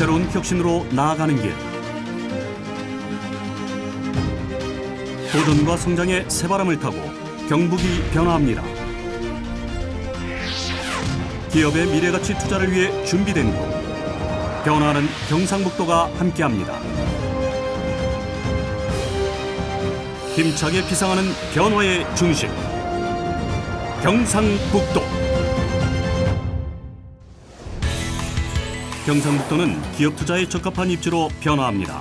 새로운 혁신으로 나아가는 길. 도전과 성장의 새바람을 타고 경북이 변화합니다. 기업의 미래가치 투자를 위해 준비된 곳. 변화하는 경상북도가 함께합니다. 힘차게 비상하는 변화의 중심. 경상북도. 경상북도는 기업 투자에 적합한 입지로 변화합니다.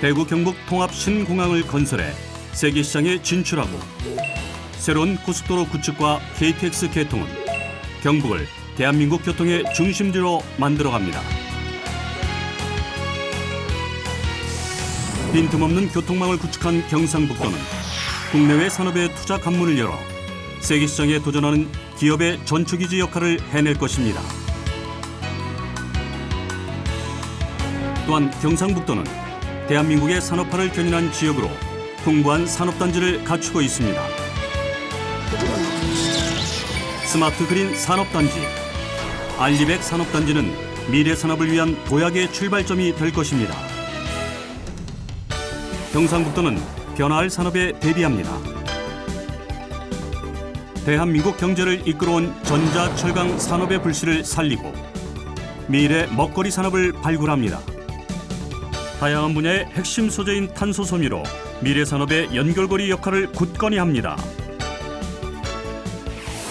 대구 경북 통합 신공항을 건설해 세계 시장에 진출하고 새로운 고속도로 구축과 KTX 개통은 경북을 대한민국 교통의 중심지로 만들어갑니다. 빈틈없는 교통망을 구축한 경상북도는 국내외 산업의 투자 관문을 열어 세계 시장에 도전하는 기업의 전축기지 역할을 해낼 것입니다. 또한 경상북도는 대한민국의 산업화를 견인한 지역으로 풍부한 산업단지를 갖추고 있습니다. 스마트 그린 산업단지, 알리백 산업단지는 미래 산업을 위한 도약의 출발점이 될 것입니다. 경상북도는 변화할 산업에 대비합니다. 대한민국 경제를 이끌어온 전자 철강 산업의 불씨를 살리고 미래 먹거리 산업을 발굴합니다. 다양한 분야의 핵심 소재인 탄소 섬유로 미래 산업의 연결고리 역할을 굳건히 합니다.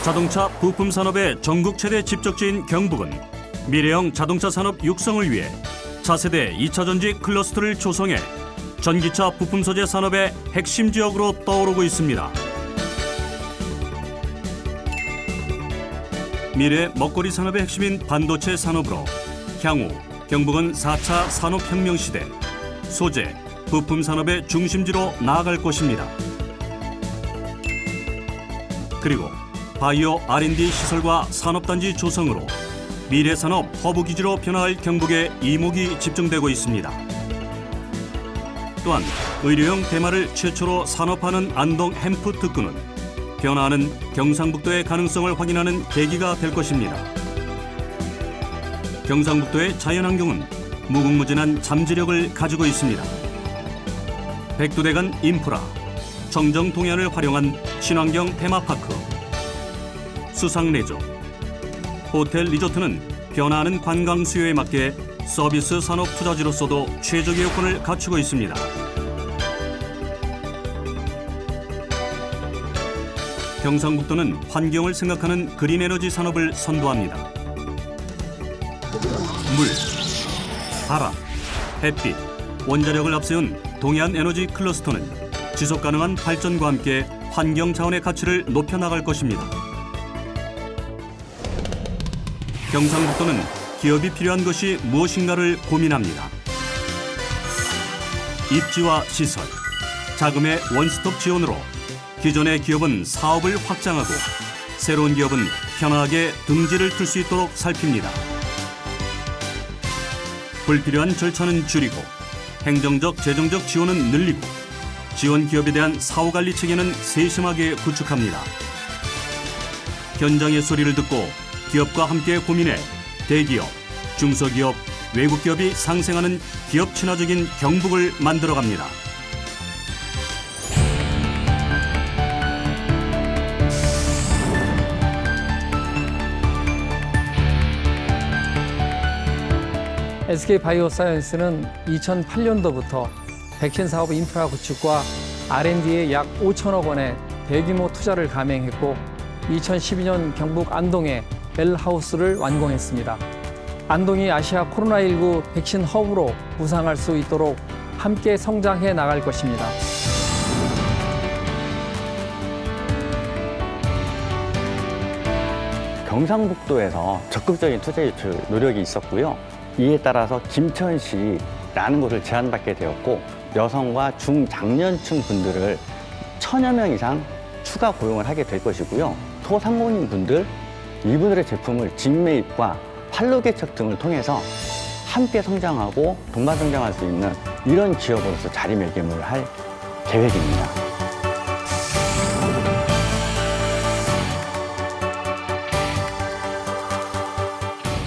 자동차 부품 산업의 전국 최대 집적지인 경북은 미래형 자동차 산업 육성을 위해 차세대 2차 전지 클러스터를 조성해 전기차 부품 소재 산업의 핵심 지역으로 떠오르고 있습니다. 미래 먹거리 산업의 핵심인 반도체 산업으로 향후 경북은 4차 산업혁명 시대 소재, 부품 산업의 중심지로 나아갈 것입니다. 그리고 바이오 R&D 시설과 산업단지 조성으로 미래 산업 허브 기지로 변화할 경북에 이목이 집중되고 있습니다. 또한 의료용 대마를 최초로 산업화하는 안동 햄프 특구는 변화하는 경상북도의 가능성을 확인하는 계기가 될 것입니다. 경상북도의 자연환경은 무궁무진한 잠재력을 가지고 있습니다. 백두대간 인프라, 청정 동해안을 활용한 친환경 테마파크, 수상 레저, 호텔 리조트는 변화하는 관광 수요에 맞게 서비스 산업 투자지로서도 최적의 요건을 갖추고 있습니다. 경상북도는 환경을 생각하는 그린 에너지 산업을 선도합니다. 물, 바람, 햇빛, 원자력을 앞세운 동해안 에너지 클러스터는 지속 가능한 발전과 함께 환경 자원의 가치를 높여 나갈 것입니다. 경상북도는 기업이 필요한 것이 무엇인가를 고민합니다. 입지와 시설, 자금의 원스톱 지원으로 기존의 기업은 사업을 확장하고 새로운 기업은 편하게 등지를 틀 수 있도록 살핍니다. 불필요한 절차는 줄이고 행정적 재정적 지원은 늘리고 지원 기업에 대한 사후 관리 체계는 세심하게 구축합니다. 현장의 소리를 듣고 기업과 함께 고민해 대기업, 중소기업, 외국 기업이 상생하는 기업 친화적인 경북을 만들어 갑니다. SK 바이오사이언스는 2008년도부터 백신 사업 인프라 구축과 R&D에 약 5천억 원의 대규모 투자를 감행했고 2012년 경북 안동에 벨하우스를 완공했습니다. 안동이 아시아 코로나19 백신 허브로 부상할 수 있도록 함께 성장해 나갈 것입니다. 경상북도에서 적극적인 투자 유출 노력이 있었고요. 이에 따라서 김천시라는 곳을 제안받게 되었고 여성과 중장년층 분들을 천여 명 이상 추가 고용을 하게 될 것이고요. 소상공인 분들 이분들의 제품을 직매입과 판로 개척 등을 통해서 함께 성장하고 동반 성장할 수 있는 이런 기업으로서 자리매김을 할 계획입니다.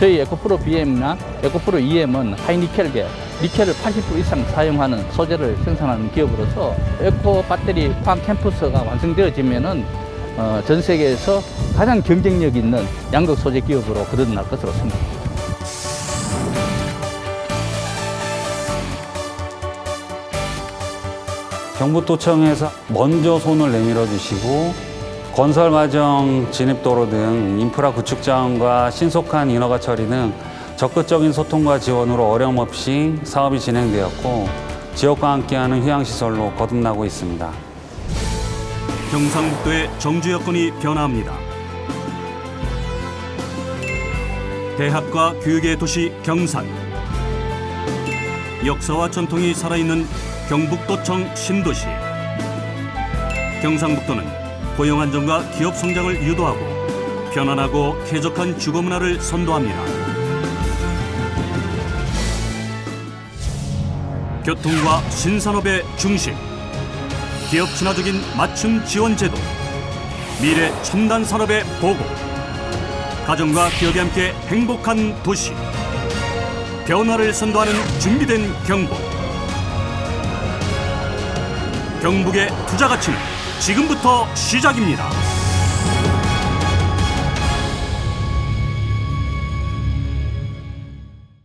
저희 에코프로 BM이나 에코프로 EM은 하이니켈계, 니켈을 80% 이상 사용하는 소재를 생산하는 기업으로서 에코 배터리 포함 캠퍼스가 완성되어지면은 어, 전 세계에서 가장 경쟁력 있는 양극 소재 기업으로 거듭날 것으로 생각합니다. 경북도청에서 먼저 손을 내밀어 주시고 건설 과정 진입도로 등 인프라 구축 자원과 신속한 인허가 처리 등 적극적인 소통과 지원으로 어려움 없이 사업이 진행되었고 지역과 함께하는 휴양시설로 거듭나고 있습니다. 경상북도의 정주 여건이 변화합니다. 대학과 교육의 도시 경산. 역사와 전통이 살아있는 경북도청 신도시. 경상북도는 고용 안정과 기업 성장을 유도하고 편안하고 쾌적한 주거 문화를 선도합니다. 교통과 신산업의 중심. 기업 친화적인 맞춤 지원 제도, 미래 첨단 산업의 보고, 가정과 기업이 함께 행복한 도시, 변화를 선도하는 준비된 경북. 경북의 투자 가치는 지금부터 시작입니다.